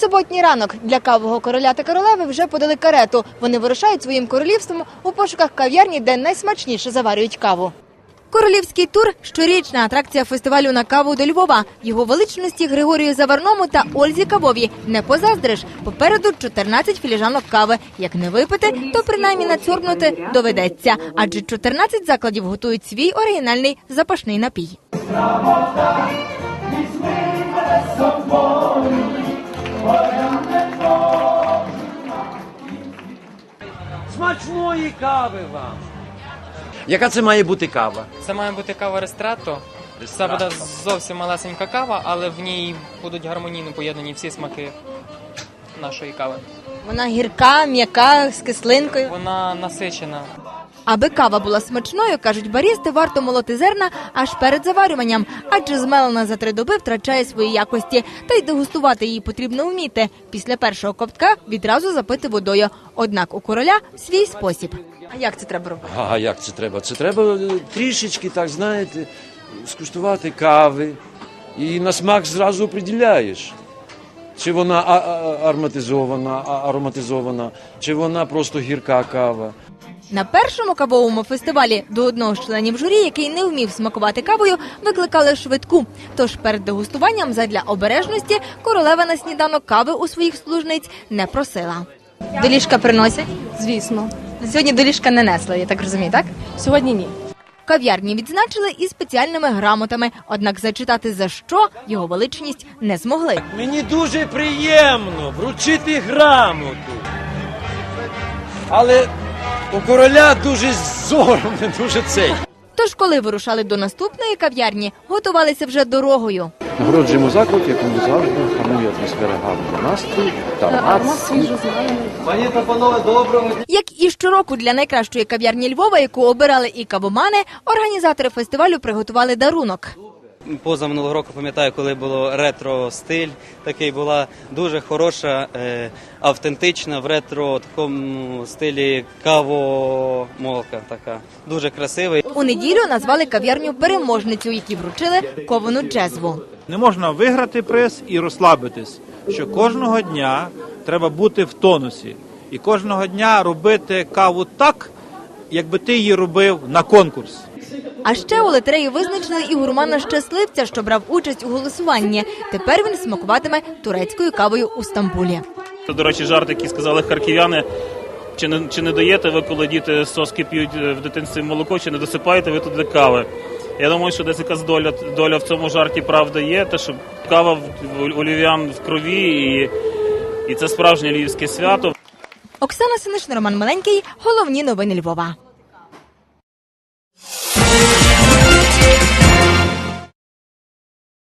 Суботній ранок для кавового короля та королеви вже подали карету. Вони вирушають своїм королівством у пошуках кав'ярні, де найсмачніше заварюють каву. Королівський тур щорічна атракція фестивалю на каву до Львова. Його величності Григорію Заварному та Ользі Кавові не позаздриш. Попереду 14 філіжанок кави. Як не випити, то принаймні нацьорбнути доведеться. Адже 14 закладів готують свій оригінальний запашний напій. Смачної кави вам! Яка це має бути кава? Це має бути кава рестрато. Це буде зовсім малесенька кава, але в ній будуть гармонійно поєднані всі смаки нашої кави. Вона гірка, м'яка, з кислинкою. Вона насичена. Аби кава була смачною, кажуть барісти, варто молоти зерна аж перед заварюванням, адже змелена за три доби втрачає свої якості. Та й дегустувати її потрібно вміти. Після першого ковтка відразу запити водою. Однак у короля свій спосіб. А як це треба робити? А як це треба? Це треба е, трішечки, так знаєте, скуштувати кави і на смак зразу определяєш. Чи вона ароматизована, а- ароматизована, чи вона просто гірка кава. На першому кавовому фестивалі до одного з членів журі, який не вмів смакувати кавою, викликали швидку. Тож перед дегустуванням задля обережності королева на сніданок кави у своїх служниць не просила. До ліжка приносять. Звісно, Сьогодні до ліжка не несли, я так розумію, так? сьогодні ні. Кав'ярні відзначили і спеціальними грамотами, однак зачитати за що його величність не змогли. Мені дуже приємно вручити грамоту. Але у короля дуже зором, дуже цей. Тож, коли вирушали до наступної кав'ярні, готувалися вже дорогою. Нагороджуємо заклад, якому завжди панує атмосфера гарного настрою та Аромат нації. свіжо зелений. Як і щороку для найкращої кав'ярні Львова, яку обирали і кавомани, організатори фестивалю приготували дарунок. Поза минулого року пам'ятаю, коли було ретро стиль, такий була дуже хороша, е, автентична в ретро такому стилі кавомолка. Така дуже красивий. У неділю назвали кав'ярню переможницю, які вручили ковану джезву. Не можна виграти приз і розслабитись. Що кожного дня треба бути в тонусі, і кожного дня робити каву так, якби ти її робив на конкурс. А ще у лотереї визначили і гурмана щасливця, що брав участь у голосуванні. Тепер він смакуватиме турецькою кавою у Стамбулі. До речі, жарт, який сказали харків'яни. Чи не, чи не даєте ви, коли діти соски п'ють е, в дитинстві молоко, чи не досипаєте ви туди кави? Я думаю, що десь якась доля, доля в цьому жарті правда є, те, що кава в, в, у львів'ян в крові, і, і це справжнє львівське свято. Оксана Синиш, Роман Маленький. Головні новини Львова.